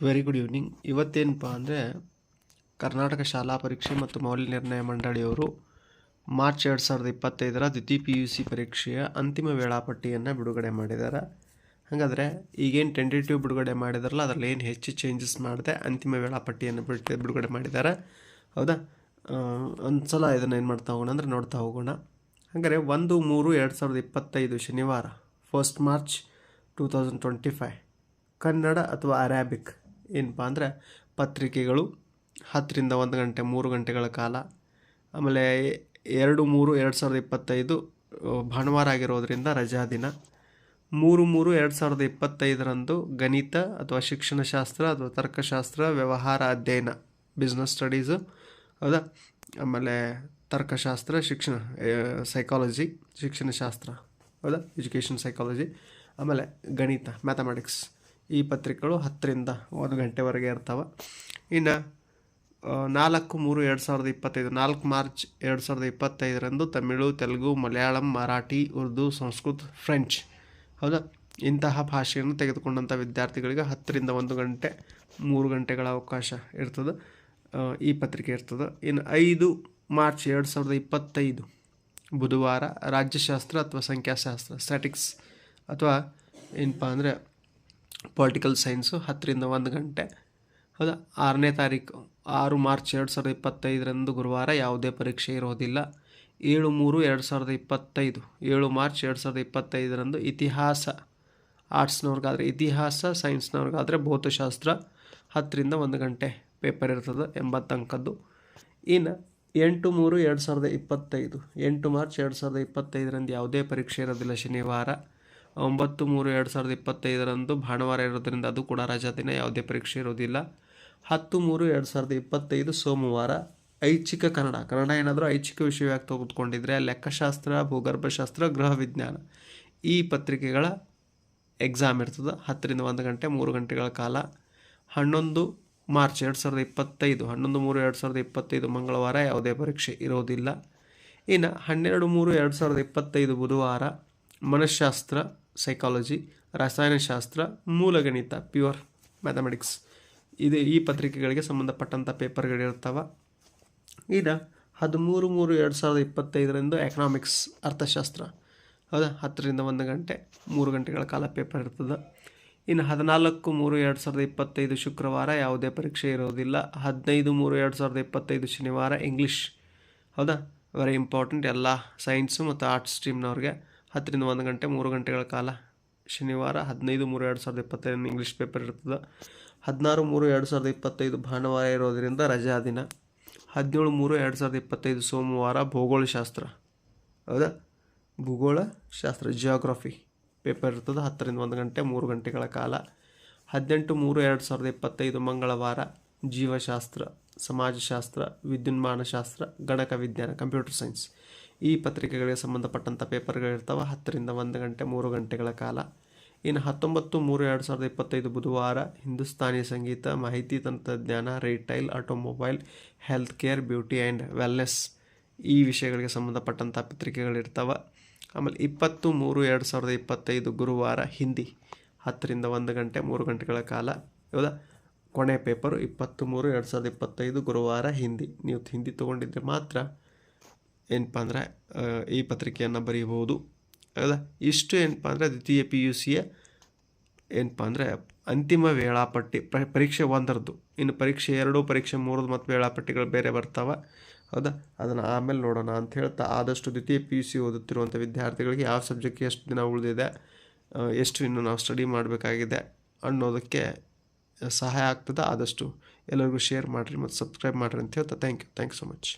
Very good evening ಇವತ್ತೇನಪ್ಪ ಅಂದರೆ ಕರ್ನಾಟಕ ಶಾಲಾ ಪರೀಕ್ಷೆ ಮತ್ತು ಮೌಲ್ಯ ನಿರ್ಣಯ ಮಂಡಳಿಯವರು ಮಾರ್ಚ್ ಎರಡು ಸಾವಿರದ ಇಪ್ಪತ್ತೈದರ ದ್ವಿತೀಯ ಪಿ ಯು ಸಿ ಪರೀಕ್ಷೆಯ ಅಂತಿಮ ವೇಳಾಪಟ್ಟಿಯನ್ನು ಬಿಡುಗಡೆ ಮಾಡಿದ್ದಾರೆ. ಹಾಗಾದರೆ ಈಗೇನು ಟೆಂಟೇಟಿವ್ ಬಿಡುಗಡೆ ಮಾಡಿದಾರಲ್ಲ, ಅದರಲ್ಲಿ ಏನು ಹೆಚ್ಚು ಚೇಂಜಸ್ ಮಾಡಿದೆ ಅಂತಿಮ ವೇಳಾಪಟ್ಟಿಯನ್ನು ಬಿಟ್ಟು ಬಿಡುಗಡೆ ಮಾಡಿದ್ದಾರೆ. ಹೌದಾ? ಒಂದು ಸಲ ಇದನ್ನು ಏನು ಮಾಡ್ತಾ ಹೋಗೋಣ ಅಂದರೆ ನೋಡ್ತಾ ಹೋಗೋಣ. ಹಾಗಾದರೆ ಒಂದು ಮೂರು ಎರಡು ಸಾವಿರದ ಇಪ್ಪತ್ತೈದು ಶನಿವಾರ first March two thousand twenty five Kannada ಅಥವಾ ಅರಾಬಿಕ್ ಏನಪ್ಪ ಅಂದರೆ ಪತ್ರಿಕೆಗಳು ಹತ್ತರಿಂದ ಒಂದು ಗಂಟೆ, ಮೂರು ಗಂಟೆಗಳ ಕಾಲ, ಆಮೇಲೆ ಎರಡು ಮೂರು ಎರಡು ಸಾವಿರದ ಇಪ್ಪತ್ತೈದು ಭಾನುವಾರ ಆಗಿರೋದ್ರಿಂದ ರಜಾ ದಿನ. ಮೂರು ಮೂರು ಎರಡು ಸಾವಿರದ ಇಪ್ಪತ್ತೈದರಂದು ಗಣಿತ ಅಥವಾ ಶಿಕ್ಷಣಶಾಸ್ತ್ರ ಅಥವಾ ತರ್ಕಶಾಸ್ತ್ರ ವ್ಯವಹಾರ ಅಧ್ಯಯನ ಬಿಸ್ನೆಸ್ ಸ್ಟಡೀಸು ಹೌದಾ? ಆಮೇಲೆ ತರ್ಕಶಾಸ್ತ್ರ, ಶಿಕ್ಷಣ ಸೈಕಾಲಜಿ ಶಿಕ್ಷಣಶಾಸ್ತ್ರ, ಹೌದಾ? ಎಜುಕೇಷನ್ ಸೈಕಾಲಜಿ ಆಮೇಲೆ ಗಣಿತ ಮ್ಯಾಥಮೆಟಿಕ್ಸ್ ಈ ಪತ್ರಿಕೆಗಳು ಹತ್ತರಿಂದ ಒಂದು ಗಂಟೆವರೆಗೆ ಇರ್ತಾವೆ. ಇನ್ನು ನಾಲ್ಕು ಮೂರು ಎರಡು ಸಾವಿರದ ಇಪ್ಪತ್ತೈದು, ನಾಲ್ಕು ಮಾರ್ಚ್ ಎರಡು ಸಾವಿರದ ಇಪ್ಪತ್ತೈದರಂದು ತಮಿಳು, ತೆಲುಗು, ಮಲಯಾಳಂ, ಮರಾಠಿ, ಉರ್ದು, ಸಂಸ್ಕೃತ್, ಫ್ರೆಂಚ್ ಹೌದಾ? ಇಂತಹ ಭಾಷೆಯನ್ನು ತೆಗೆದುಕೊಂಡಂಥ ವಿದ್ಯಾರ್ಥಿಗಳಿಗೆ ಹತ್ತರಿಂದ ಒಂದು ಗಂಟೆ, ಮೂರು ಗಂಟೆಗಳ ಅವಕಾಶ ಇರ್ತದೆ ಈ ಪತ್ರಿಕೆ ಇರ್ತದೆ. ಇನ್ನು ಐದು ಮಾರ್ಚ್ ಎರಡು ಸಾವಿರದ ಇಪ್ಪತ್ತೈದು, ಬುಧವಾರ ರಾಜ್ಯಶಾಸ್ತ್ರ ಅಥವಾ ಸಂಖ್ಯಾಶಾಸ್ತ್ರ ಸ್ಟ್ಯಾಟಿಕ್ಸ್ ಅಥವಾ ಏನಪ್ಪ ಅಂದರೆ ಪೊಲಿಟಿಕಲ್ ಸೈನ್ಸು ಹತ್ತರಿಂದ ಒಂದು ಗಂಟೆ. ಹೌದಾ? ಆರನೇ ತಾರೀಕು, ಆರು ಮಾರ್ಚ್ ಎರಡು ಸಾವಿರದ ಇಪ್ಪತ್ತೈದರಂದು ಗುರುವಾರ ಯಾವುದೇ ಪರೀಕ್ಷೆ ಇರೋದಿಲ್ಲ. ಏಳು ಮೂರು ಎರಡು ಸಾವಿರದ ಇಪ್ಪತ್ತೈದು, ಏಳು ಮಾರ್ಚ್ ಎರಡು ಸಾವಿರದ ಇಪ್ಪತ್ತೈದರಂದು ಇತಿಹಾಸ. ಆರ್ಟ್ಸ್ನವ್ರಿಗಾದರೆ ಇತಿಹಾಸ ಸೈನ್ಸ್ನವ್ರಿಗಾದರೆ ಭೌತಶಾಸ್ತ್ರ ಹತ್ತರಿಂದ ಒಂದು ಗಂಟೆ ಪೇಪರ್ ಇರ್ತದೆ ಎಂಬತ್ತು ಅಂಕದ್ದು. ಇನ್ನು ಎಂಟು ಮೂರು ಎರಡು ಸಾವಿರದ ಇಪ್ಪತ್ತೈದು, ಎಂಟು ಮಾರ್ಚ್ ಎರಡು ಸಾವಿರದ ಇಪ್ಪತ್ತೈದರಂದು ಯಾವುದೇ ಪರೀಕ್ಷೆ ಇರೋದಿಲ್ಲ ಶನಿವಾರ. ಒಂಬತ್ತು ಮೂರು ಎರಡು ಸಾವಿರದ ಇಪ್ಪತ್ತೈದರಂದು ಭಾನುವಾರ ಇರೋದ್ರಿಂದ ಅದು ಕೂಡ ರಜಾ ದಿನ ಯಾವುದೇ ಪರೀಕ್ಷೆ ಇರೋದಿಲ್ಲ. ಹತ್ತು ಮೂರು ಎರಡು ಸಾವಿರದ ಇಪ್ಪತ್ತೈದು ಸೋಮವಾರ ಐಚ್ಛಿಕ ಕನ್ನಡ. ಕನ್ನಡ ಏನಾದರೂ ಐಚ್ಛಿಕ ವಿಷಯವಾಗಿ ತೆಗೆದುಕೊಂಡಿದ್ರೆ ಲೆಕ್ಕಶಾಸ್ತ್ರ, ಭೂಗರ್ಭಶಾಸ್ತ್ರ, ಗೃಹ ವಿಜ್ಞಾನ ಈ ಪತ್ರಿಕೆಗಳ ಎಕ್ಸಾಮ್ ಇರ್ತದೆ. ಹತ್ತರಿಂದ ಒಂದು ಗಂಟೆ, ಮೂರು ಗಂಟೆಗಳ ಕಾಲ. ಹನ್ನೊಂದು ಮಾರ್ಚ್ ಎರಡು ಸಾವಿರದ ಇಪ್ಪತ್ತೈದು, ಹನ್ನೊಂದು ಮೂರು ಎರಡು ಸಾವಿರದ ಇಪ್ಪತ್ತೈದು ಮಂಗಳವಾರ ಯಾವುದೇ ಪರೀಕ್ಷೆ ಇರೋದಿಲ್ಲ. ಇನ್ನು ಹನ್ನೆರಡು ಮೂರು ಎರಡು ಸಾವಿರದ ಇಪ್ಪತ್ತೈದು ಬುಧವಾರ ಮನಃಶಾಸ್ತ್ರ ಸೈಕಾಲಜಿ ರಸಾಯನಶಾಸ್ತ್ರ ಮೂಲಗಣಿತ ಪ್ಯೂರ್ ಮ್ಯಾಥಮೆಟಿಕ್ಸ್ ಇದು ಈ ಪತ್ರಿಕೆಗಳಿಗೆ ಸಂಬಂಧಪಟ್ಟಂಥ ಪೇಪರ್ಗಳಿರ್ತಾವೆ ಈಗ ಹದಿಮೂರು ಮೂರು ಎರಡು ಸಾವಿರದ ಇಪ್ಪತ್ತೈದರಿಂದ ಎಕನಾಮಿಕ್ಸ್ ಅರ್ಥಶಾಸ್ತ್ರ. ಹೌದಾ? ಹತ್ತರಿಂದ ಒಂದು ಗಂಟೆ, ಮೂರು ಗಂಟೆಗಳ ಕಾಲ ಪೇಪರ್ ಇರ್ತದೆ. ಇನ್ನು ಹದಿನಾಲ್ಕು ಮೂರು ಎರಡು ಸಾವಿರದ ಇಪ್ಪತ್ತೈದು ಶುಕ್ರವಾರ ಯಾವುದೇ ಪರೀಕ್ಷೆ ಇರೋದಿಲ್ಲ. ಹದಿನೈದು ಮೂರು ಎರಡು ಸಾವಿರದ ಇಪ್ಪತ್ತೈದು ಶನಿವಾರ ಇಂಗ್ಲೀಷ್ ಹೌದಾ? ವೆರಿ ಇಂಪಾರ್ಟೆಂಟ್ ಎಲ್ಲ ಸೈನ್ಸು ಮತ್ತು ಆರ್ಟ್ಸ್ ಸ್ಟ್ರೀಮ್ನವ್ರಿಗೆ ಹತ್ತರಿಂದ ಒಂದು ಗಂಟೆ, ಮೂರು ಗಂಟೆಗಳ ಕಾಲ ಶನಿವಾರ ಹದಿನೈದು ಮೂರು ಎರಡು ಸಾವಿರದ ಇಪ್ಪತ್ತೈದು ಇಂಗ್ಲೀಷ್ ಪೇಪರ್ ಇರ್ತದೆ. ಹದಿನಾರು ಮೂರು ಎರಡು ಸಾವಿರದ ಇಪ್ಪತ್ತೈದು ಭಾನುವಾರ ಇರೋದರಿಂದ ರಜಾ ದಿನ. ಹದಿನೇಳು ಮೂರು ಎರಡು ಸಾವಿರದ ಇಪ್ಪತ್ತೈದು ಸೋಮವಾರ ಭೂಗೋಳಶಾಸ್ತ್ರ. ಹೌದಾ? ಭೂಗೋಳ ಶಾಸ್ತ್ರ ಜಿಯೋಗ್ರಫಿ ಪೇಪರ್ ಇರ್ತದೆ. ಹತ್ತರಿಂದ ಒಂದು ಗಂಟೆ, ಮೂರು ಗಂಟೆಗಳ ಕಾಲ. ಹದಿನೆಂಟು ಮೂರು ಎರಡು ಸಾವಿರದ ಇಪ್ಪತ್ತೈದು ಮಂಗಳವಾರ ಜೀವಶಾಸ್ತ್ರ, ಸಮಾಜಶಾಸ್ತ್ರ, ವಿದ್ಯುನ್ಮಾನಶಾಸ್ತ್ರ ಗಣಕ ವಿಜ್ಞಾನ ಕಂಪ್ಯೂಟರ್ ಸೈನ್ಸ್ ಈ ಪತ್ರಿಕೆಗಳಿಗೆ ಸಂಬಂಧಪಟ್ಟಂಥ ಪೇಪರ್ಗಳಿರ್ತವೆ ಹತ್ತರಿಂದ ಒಂದು ಗಂಟೆ, ಮೂರು ಗಂಟೆಗಳ ಕಾಲ. ಇನ್ನು ಹತ್ತೊಂಬತ್ತು, ಮೂರು, ಎರಡು ಸಾವಿರದ ಇಪ್ಪತ್ತೈದು ಬುಧವಾರ ಹಿಂದೂಸ್ತಾನಿ ಸಂಗೀತ, ಮಾಹಿತಿ ತಂತ್ರಜ್ಞಾನ, retail, automobile, health care, beauty and wellness ಈ ವಿಷಯಗಳಿಗೆ ಸಂಬಂಧಪಟ್ಟಂಥ ಪತ್ರಿಕೆಗಳಿರ್ತವೆ ಆಮೇಲೆ ಇಪ್ಪತ್ತು, ಮೂರು, ಎರಡು ಸಾವಿರದ ಇಪ್ಪತ್ತೈದು ಗುರುವಾರ ಹಿಂದಿ ಹತ್ತರಿಂದ ಒಂದು ಗಂಟೆ, ಮೂರು ಗಂಟೆಗಳ ಕಾಲ. ಹೌದಾ? ಕೊನೆ ಪೇಪರು ಇಪ್ಪತ್ತು, ಮೂರು, ಎರಡು ಸಾವಿರದ ಇಪ್ಪತ್ತೈದು ಗುರುವಾರ ಹಿಂದಿ. ನೀವು ಹಿಂದಿ ತೊಗೊಂಡಿದ್ರೆ ಮಾತ್ರ ಏನಪ್ಪ ಅಂದರೆ ಈ ಪತ್ರಿಕೆಯನ್ನು ಬರೀಬೋದು ಹೌದಾ ಇಷ್ಟು ಏನಪ್ಪ ಅಂದರೆ ದ್ವಿತೀಯ ಪಿ ಯು ಸಿಯ ಏನಪ್ಪ ಅಂದರೆ ಅಂತಿಮ ವೇಳಾಪಟ್ಟಿ ಪರೀಕ್ಷೆ ಒಂದರದ್ದು. ಇನ್ನು ಪರೀಕ್ಷೆ ಎರಡು, ಪರೀಕ್ಷೆ ಮೂರದು ಮತ್ತು ವೇಳಾಪಟ್ಟಿಗಳು ಬೇರೆ ಬರ್ತಾವೆ. ಹೌದಾ? ಅದನ್ನು ಆಮೇಲೆ ನೋಡೋಣ ಅಂತ ಹೇಳ್ತಾ ಆದಷ್ಟು ದ್ವಿತೀಯ ಪಿ ಯು ಸಿ ಓದುತ್ತಿರುವಂಥ ವಿದ್ಯಾರ್ಥಿಗಳಿಗೆ ಯಾವ ಸಬ್ಜೆಕ್ಟ್ಗೆ ಎಷ್ಟು ದಿನ ಉಳಿದಿದೆ ಎಷ್ಟು ಇನ್ನು ನಾವು ಸ್ಟಡಿ ಮಾಡಬೇಕಾಗಿದೆ ಅನ್ನೋದಕ್ಕೆ ಸಹಾಯ ಆಗ್ತದೆ. ಆದಷ್ಟು ಎಲ್ಲರಿಗೂ ಶೇರ್ ಮಾಡಿರಿ ಮತ್ತು ಸಬ್ಸ್ಕ್ರೈಬ್ ಮಾಡಿರಿ ಅಂತ ಹೇಳ್ತಾ thank you. Thank you so much.